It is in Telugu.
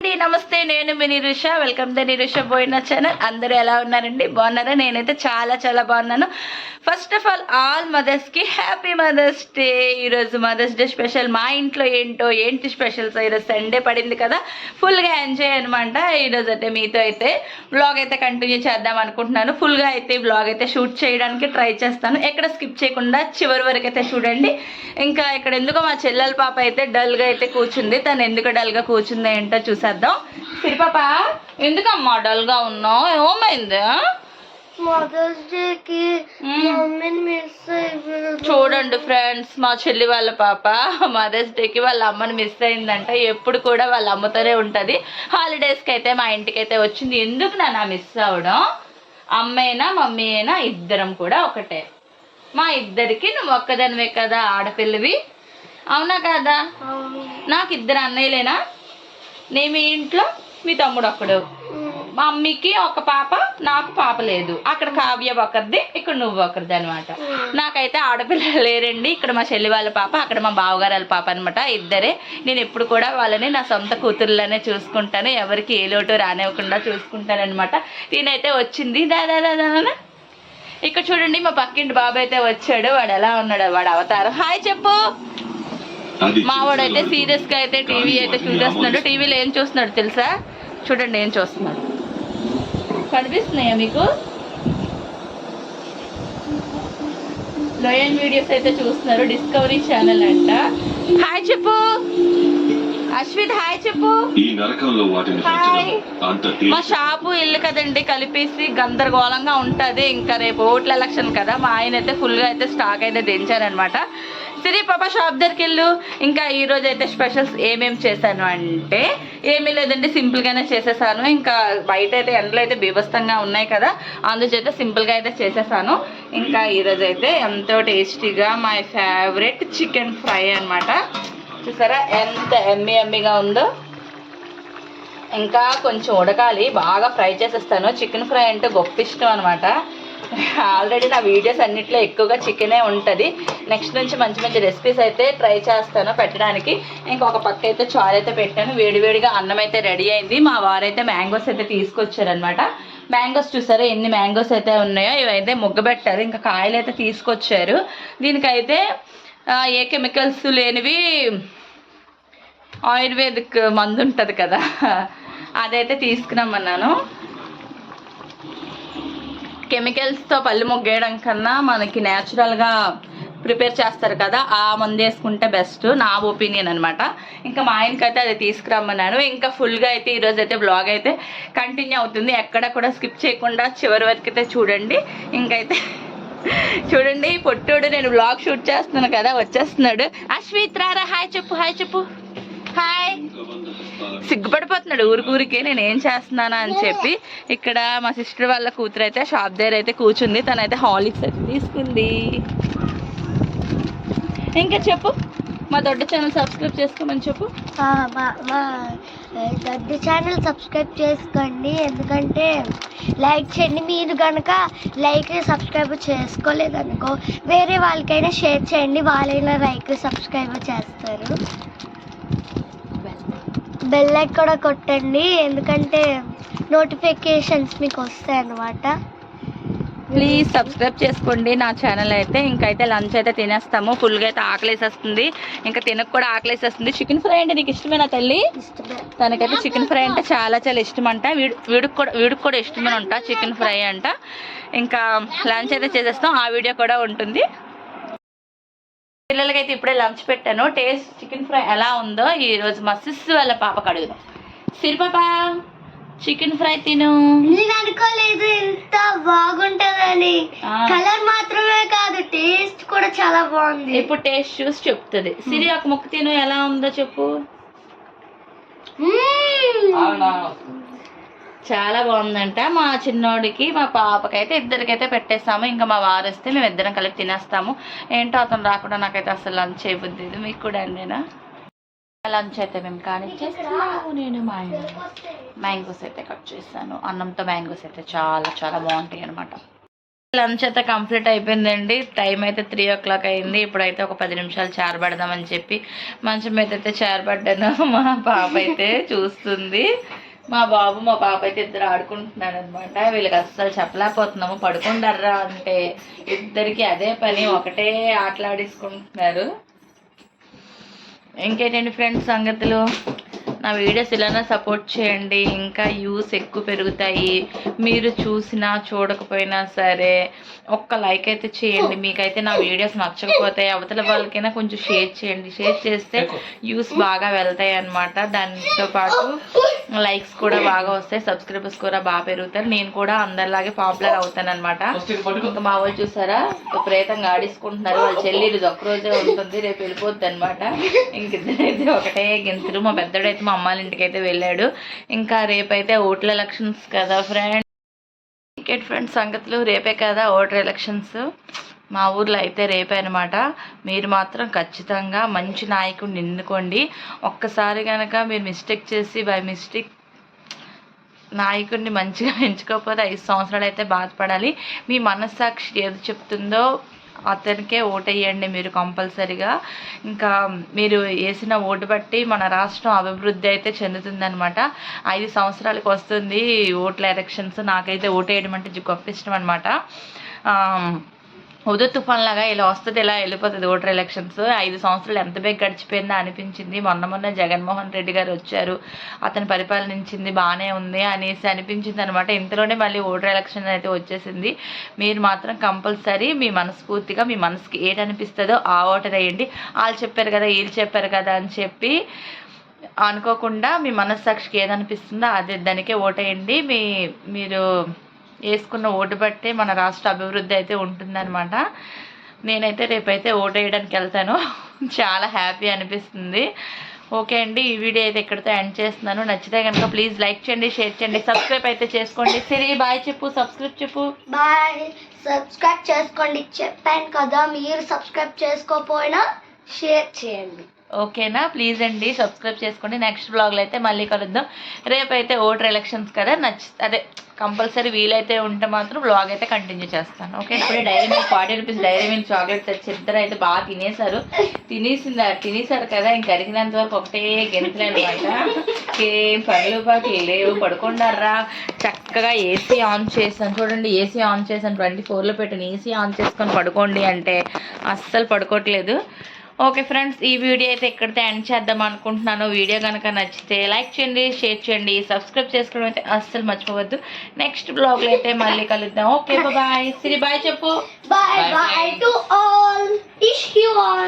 అండి నమస్తే నేను మీ నిరుష. వెల్కమ్ ద నిరుష పోయిన ఛానల్ అందరూ ఎలా ఉన్నారండి? బాగున్నారా? నేనైతే చాలా చాలా బాగున్నాను. ఫస్ట్ ఆఫ్ ఆల్ ఆల్ మదర్స్కి హ్యాపీ మదర్స్ డే ఈరోజు మదర్స్ డే స్పెషల్ మా ఇంట్లో ఏంటో ఏంటి స్పెషల్స్ ఈరోజు సండే పడింది కదా. ఫుల్గా ఎంజాయ్ అనమాట ఈరోజు అయితే మీతో అయితే బ్లాగ్ అయితే కంటిన్యూ చేద్దాం అనుకుంటున్నాను. ఫుల్గా అయితే బ్లాగ్ అయితే షూట్ చేయడానికి ట్రై చేస్తాను. ఎక్కడ స్కిప్ చేయకుండా చివరి వరకు అయితే చూడండి. ఇంకా ఇక్కడ ఎందుకో మా చెల్లెల పాప అయితే డల్గా అయితే కూర్చుంది. తను ఎందుకు డల్గా కూర్చుంది ఏంటో చూసాను చూసేద్దాం సిరిపాప ఎందుకమ్మా డల్గా ఉన్నావు? ఏమైంది మదర్స్ డేకి మ్మ్. మమ్మీని మిస్ చూడండి ఫ్రెండ్స్ మా చెల్లి వాళ్ళ పాప మదర్స్ డేకి వాళ్ళ అమ్మని మిస్ అయిందంట. ఎప్పుడు కూడా వాళ్ళ అమ్మతోనే ఉంటుంది. హాలిడేస్కి అయితే మా ఇంటికి అయితే వచ్చింది. ఎందుకు నాన్న మిస్ అవ్వడం? అమ్మైనా మమ్మీ అయినా ఇద్దరం కూడా ఒకటే. మా ఇద్దరికి నువ్వు ఒక్కదానివే కదా ఆడపిల్లవి. అవునా కదా. నాకు ఇద్దరు అన్నయ్యలేనా? నీ మీ ఇంట్లో మీ తమ్ముడు ఒక్కడు మ్మ్. మా మమ్మీకి ఒక పాప నాకు పాప లేదు. అక్కడ కావ్య ఒకరిది ఇక్కడ నువ్వు ఒకరిది అనమాట నాకైతే ఆడపిల్లలు లేరండి. ఇక్కడ మా చెల్లి వాళ్ళ పాప అక్కడ మా బావగారు వాళ్ళ పాప అనమాట ఇద్దరే. నేను ఎప్పుడు కూడా వాళ్ళని నా సొంత కూతుర్లనే చూసుకుంటాను. ఎవరికి ఏ లోటు రానివ్వకుండా చూసుకుంటాను అనమాట నేనైతే వచ్చింది దాదా దాదా ఇక్కడ చూడండి మా పక్కింటి బాబు అయితే వచ్చాడు. వాడు ఎలా ఉన్నాడు? వాడు అవతారం. హాయ్ చెప్పు. మావాడు అయితే సీరియస్గా అయితే టీవీ అయితే చూసేస్తున్నాడు. టీవీలో ఏం చూస్తున్నాడు తెలుసా? చూడండి ఏం చూస్తున్నాడు. కనిపిస్తున్నాయా మీకు? లోయన్ వీడియోస్ అయితే చూస్తున్నారు. డిస్కవరీ ఛానల్ అంట. హాయ్ చెప్పు అశ్విత్ హాయ్ చెప్పు ఈ నరకంలో వాటిని హాయ్. మా షాపు ఇల్లు కదండి కలిపేసి గందరగోళంగా ఉంటుంది. ఇంకా రేపు ఓట్ల ఎలక్షన్ కదా మా ఆయన అయితే ఫుల్గా అయితే స్టాక్ అయితే దించారనమాట. సిరి పాప షాప్ దగ్గరికి వెళ్ళు. ఇంకా ఈ రోజు అయితే స్పెషల్స్ ఏమేమి చేశాను అంటే ఏమీ లేదండి సింపుల్గానే చేసేసాను. ఇంకా బయట అయితే ఎండలు అయితే బీభత్సంగా ఉన్నాయి కదా అందుచేత సింపుల్గా అయితే చేసేసాను. ఇంకా ఈరోజు అయితే ఎంతో టేస్టీగా మై ఫేవరెట్ చికెన్ ఫ్రై అనమాట చూసారా ఎంత ఎమ్మి ఎమ్మిగా ఉందో. ఇంకా కొంచెం ఉడకాలి బాగా ఫ్రై చేసేస్తాను. చికెన్ ఫ్రై అంటే గొప్ప ఇష్టం అనమాట ఆల్రెడీ నా వీడియోస్ అన్నిట్లో ఎక్కువగా చికెనే ఉంటుంది. నెక్స్ట్ నుంచి మంచి మంచి రెసిపీస్ అయితే ట్రై చేస్తాను పెట్టడానికి. ఇంకొక పక్క అయితే చారు అయితే పెట్టాను. వేడివేడిగా అన్నం అయితే రెడీ అయింది. మా వారైతే మ్యాంగోస్ అయితే తీసుకొచ్చారనమాట మ్యాంగోస్ చూసారా? ఎన్ని మ్యాంగోస్ అయితే ఉన్నాయో ఇవైతే ముగ్గబెట్టారు ఇంకా కాయలు అయితే తీసుకొచ్చారు. దీనికైతే ఏ కెమికల్స్ లేనివి ఆయుర్వేదిక్ మందు ఉంటుంది కదా. అదైతే తీసుకురమ్మన్నాను. కెమికల్స్తో పళ్ళు మొగ్గేయడం కన్నా మనకి న్యాచురల్గా ప్రిపేర్ చేస్తారు కదా ఆ మందు వేసుకుంటే బెస్ట్. నా ఒపీనియన్ అనమాట ఇంకా మా ఆయనకైతే అది తీసుకురమ్మన్నాను. ఇంకా ఫుల్గా అయితే ఈరోజు అయితే బ్లాగ్ అయితే కంటిన్యూ అవుతుంది. ఎక్కడ కూడా స్కిప్ చేయకుండా చివరి వరకు అయితే చూడండి. ఇంకైతే చూడండి పొట్టోడు నేను బ్లాగ్ షూట్ చేస్తున్నాను కదా వచ్చేస్తున్నాడు. అశ్విత్ రారా హాయ్ చెప్పు హాయ్ చెప్పు. హాయ్. సిగ్గుపడిపోతున్నాడు ఊరికూరికే నేను ఏం చేస్తున్నానా అని చెప్పి. ఇక్కడ మా సిస్టర్ వాళ్ళ కూతురు అయితే షాప్ దగ్గర అయితే కూర్చుంది. తనైతే హాలిక్స్ అయితే తీసుకుంది. ఇంకా చెప్పు. మా దొడ్డ ఛానల్ సబ్స్క్రైబ్ చేసుకోమని చెప్పు. దొడ్డ ఛానల్ సబ్స్క్రైబ్ చేసుకోండి. ఎందుకంటే లైక్ చేయండి. మీరు కనుక లైక్ సబ్స్క్రైబ్ చేసుకోలేదనుకో వేరే వాళ్ళకైనా షేర్ చేయండి. వాళ్ళైనా లైక్ సబ్స్క్రైబ్ చేస్తారు. బెల్ లైక్ కూడా కొట్టండి. ఎందుకంటే నోటిఫికేషన్స్ మీకు వస్తాయి అన్నమాట. ప్లీజ్ సబ్స్క్రైబ్ చేసుకోండి. నా ఛానల్ అయితే ఇంకైతే లంచ్ అయితే తినేస్తాము. ఫుల్గా అయితే ఆకలేసేస్తుంది. ఇంకా తినకు కూడా ఆకలేసేస్తుంది. చికెన్ ఫ్రై అంటే నీకు ఇష్టమేనా తల్లి? తనకైతే చికెన్ ఫ్రై అంటే చాలా చాలా ఇష్టం అంట వీడు వీడికి కూడా వీడికి కూడా ఇష్టమే అంట చికెన్ ఫ్రై అంట. ఇంకా లంచ్ అయితే చేసేస్తాం. ఆ వీడియో కూడా ఉంటుంది. పిల్లలకైతే ఇప్పుడే లంచ్ పెట్టాను. టేస్ట్ చికెన్ ఫ్రై ఎలా ఉందో ఈ రోజు మా సిస్ వాళ్ళ పాపకు అడుగుదాం. సిరిపాప చికెన్ ఫ్రై తిను. నేను అనుకోలేదు ఇంత బాగుంటుందని. కలర్ మాత్రమే కాదు టేస్ట్ కూడా చాలా బాగుంది. ఇప్పుడు టేస్ట్ చూసి చెప్తుంది. సిరి ఒక ముక్క తిను ఎలా ఉందో చెప్పు. చాలా బాగుందంట. మా చిన్నోడికి మా పాపకైతే ఇద్దరికైతే పెట్టేస్తాము. ఇంకా మా వారు వస్తే మేము ఇద్దరం కలిపి తినేస్తాము. ఏంటో అతను రాకుండా నాకైతే అసలు లంచ్ చేయబుద్ది మీకు కూడా అండినా? లంచ్ అయితే మేము కానిచ్చేస్తాము. నేను మా ఆయన మ్యాంగోస్ అయితే కట్ చేస్తాను. అన్నంతో మ్యాంగోస్ అయితే చాలా చాలా బాగుంటాయి అనమాట లంచ్ అయితే కంప్లీట్ అయిపోయిందండి. టైం అయితే త్రీ ఓ క్లాక్ అయింది. ఇప్పుడైతే ఒక పది నిమిషాలు చేరబడదామని చెప్పి మంచం మీద అయితే చేరబడ్డాను మా పాప అయితే చూస్తుంది. మా బాబు మా పాప అయితే ఇద్దరు ఆడుకుంటున్నారు అనమాట వీళ్ళకి అస్సలు చెప్పలేకపోతున్నాము. పడుకుంటారా అంటే ఇద్దరికి అదే పని ఒకటే ఆటలాడేసుకుంటున్నారు. ఇంకేంటండి ఫ్రెండ్స్ సంగతులు? నా వీడియోస్ ఇలానే సపోర్ట్ చేయండి. ఇంకా వ్యూస్ ఎక్కువ పెరుగుతాయి. మీరు చూసినా చూడకపోయినా సరే ఒక్క లైక్ అయితే చేయండి. మీకైతే నా వీడియోస్ నచ్చకపోతే అవతల వాళ్ళకైనా కొంచెం షేర్ చేయండి. షేర్ చేస్తే వ్యూస్ బాగా వెళ్తాయి అన్నమాట. దాంతో పాటు లైక్స్ కూడా బాగా వస్తాయి. సబ్స్క్రైబర్స్ కూడా బాగా పెరుగుతారు. నేను కూడా అందరిలాగే పాపులర్ అవుతాను అనమాట ఇంకా మా వాళ్ళు చూసారా? విపరీతంగా ఆడించుకుంటున్నారు వాళ్ళ చెల్లి ఇది ఒక్క రోజే ఉంటుంది. రేపు వెళ్ళిపోద్ది అనమాట ఇంకిద్దరైతే ఒకటే గింతులు మా పెద్దోడైతే మా అమ్మాయిల ఇంటికి అయితే వెళ్ళాడు. ఇంకా రేపైతే ఓట్ల ఎలక్షన్స్ కదా ఫ్రెండ్ క్రికెట్ ఫ్రెండ్స్ సంగతులు రేపే కదా ఓటర్ ఎలక్షన్స్ మా ఊర్లో అయితే రేపే అనమాట మీరు మాత్రం ఖచ్చితంగా మంచి నాయకుడిని ఎన్నుకోండి ఒక్కసారి కనుక మీరు మిస్టేక్ చేసి బై మిస్టేక్ నాయకుడిని మంచిగా ఎంచుకోకపోతే ఐదు సంవత్సరాలు అయితే బాధపడాలి. మీ మనస్సాక్షి ఏది చెప్తుందో అతనికే ఓటేయండి మీరు కంపల్సరిగా. ఇంకా మీరు వేసిన ఓటు బట్టి మన రాష్ట్రం అభివృద్ధి అయితే చెందుతుందనమాట ఐదు సంవత్సరాలకు వస్తుంది ఓట్ల ఎలక్షన్స్. నాకైతే ఓటేయడం అంటే గొప్ప ఇష్టం అనమాట ఉదు తుఫాన్ లాగా ఇలా వస్తుంది ఇలా వెళ్ళిపోతుంది ఓటర్ ఎలక్షన్స్. ఐదు సంవత్సరాలు ఎంత బేగ గడిచిపోయిందో అనిపించింది. మొన్న మొన్న జగన్మోహన్ రెడ్డి గారు వచ్చారు. అతని పరిపాలనించింది బాగానే ఉంది అనేసి అనిపించింది అనమాట ఇంతలోనే మళ్ళీ ఓటర్ ఎలక్షన్ అయితే వచ్చేసింది. మీరు మాత్రం కంపల్సరీ మీ మనస్ఫూర్తిగా మీ మనసుకి ఏటనిపిస్తుందో ఆ ఓటర్ వేయండి. వాళ్ళు చెప్పారు కదా వీళ్ళు చెప్పారు కదా అని చెప్పి అనుకోకుండా మీ మనస్సాక్షికి ఏదనిపిస్తుందో అదే దానికే ఓటేయండి. మీ మీరు వేసుకున్న ఓటు బట్టే మన రాష్ట్ర అభివృద్ధి అయితే ఉంటుందన్నమాట. నేనైతే రేపైతే ఓటు వేయడానికి వెళ్తాను. చాలా హ్యాపీ అనిపిస్తుంది. ఓకే అండి ఈ వీడియో అయితే ఇక్కడితో ఎండ్ చేస్తున్నాను. నచ్చితే కనుక ప్లీజ్ లైక్ చేయండి షేర్ చేయండి సబ్స్క్రైబ్ అయితే చేసుకోండి. సిరి బాయ్ చెప్పు సబ్స్క్రైబ్ చెప్పు. బాయ్. సబ్స్క్రైబ్ చేసుకోండి. చెప్పాను కదా మీరు సబ్స్క్రైబ్ చేసుకోకపోయినా షేర్ చేయండి. ఓకేనా? ప్లీజ్ అండి సబ్స్క్రైబ్ చేసుకోండి. నెక్స్ట్ బ్లాగ్లో అయితే మళ్ళీ కలుద్దాం. రేపైతే ఓటర్ ఎలక్షన్స్ కదా నచ్చి అదే కంపల్సరీ వీలైతే ఉంటే మాత్రం బ్లాగ్ అయితే కంటిన్యూ చేస్తాను. ఓకే? ఇప్పుడు Dairy Milk forty rupees Dairy Milk chocolate తెచ్చి ఇద్దరు అయితే బాగా తినేశారు. తినేసింది తినేశారు కదా ఇంక అరిగినంత వరకు ఒకటే గెంతులు అనమాట ఏం పనులు పాకి లేవు పడుకున్నారా? చక్కగా ఏసీ ఆన్ చేశాను. చూడండి ఏసీ ఆన్ చేశాను. ట్వంటీ ఫోర్లో పెట్టాను ఏసీ ఆన్ చేసుకొని పడుకోండి అంటే అస్సలు పడుకోవట్లేదు. ఓకే ఫ్రెండ్స్ ఈ వీడియో అయితే ఇక్కడితో ఎండ్ చేద్దాం అనుకుంటున్నాను. వీడియో కనుక నచ్చితే లైక్ చేయండి షేర్ చేయండి సబ్స్క్రైబ్ చేసుకోవడం అయితే అస్సలు మర్చిపోవద్దు. నెక్స్ట్ బ్లాగ్లో అయితే మళ్ళీ కలుద్దాం. ఓకే బాయ్ సిరి బాయ్ చెప్పు. Bye bye. To all wish you all